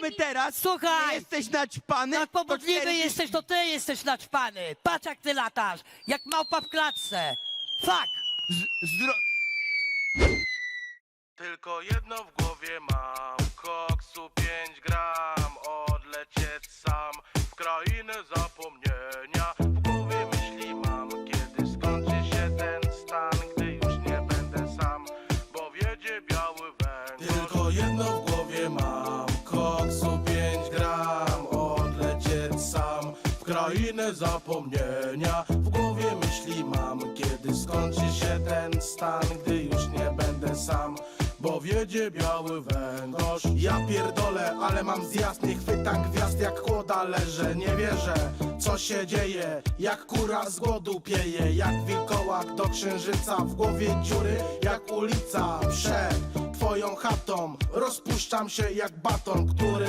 My teraz, Słuchaj. nie jesteś naćpany, Jak to pobudliwy 40 jesteś, to ty jesteś naćpany. Patrz jak ty latasz, jak małpa w klatce. Fuck. z- zdro... Tylko jedno w głowie mam Koksu 5 gram Odlecieć sam W krainę zapomnienia W głowie myśli mam Kiedy skończy się ten stan Gdy już nie będę sam Bo wiedzie biały węgorz Tylko jedno w głowie 5 gram Odlecieć sam. W krainę zapomnienia W głowie myśli mam. Kiedy skończy się ten stan Gdy już nie będę sam. Bo wiedzie biały węgorz. Ja pierdolę, ale mam zjazd Nie chwytam gwiazd. Jak kłoda leżę Nie wierzę, co się dzieje. Jak kura z głodu pieje Jak wilkołak do księżyca W głowie dziury. Jak ulica Przed twoją chatą. Rozpuszczam się jak baton, który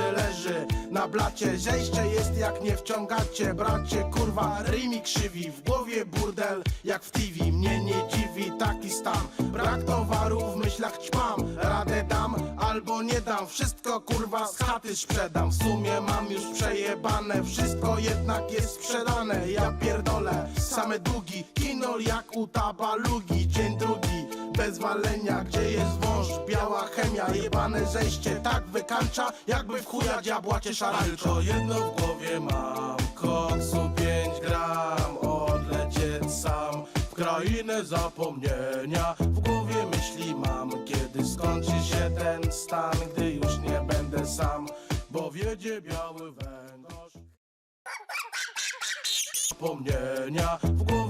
na blacie Zejście jest jak nie wciągacie Bracie, kurwa, rymi krzywi W głowie burdel jak w TV Mnie nie dziwi taki stan Brak towaru w myślach ćpam Radę dam albo nie dam Wszystko kurwa z chaty sprzedam. W sumie mam już przejebane Wszystko jednak jest sprzedane. Ja pierdolę, same długi Kinol jak u tabalugi. Dzień drugi bez walenia, gdzie jest wąż, biała chemia, jebane zejście tak wykańcza, jakby w chuja diabła cię szarańcza. Tylko jedno w głowie mam, koksu 5 gram, odlecieć sam w krainę zapomnienia. W głowie myśli mam, kiedy skończy się ten stan, gdy już nie będę sam, bo wiedzie biały węgorz wspomnienia W głowie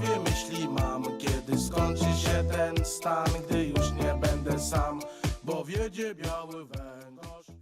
stan Gdy już nie będę sam Bo wiedzie biały węgorz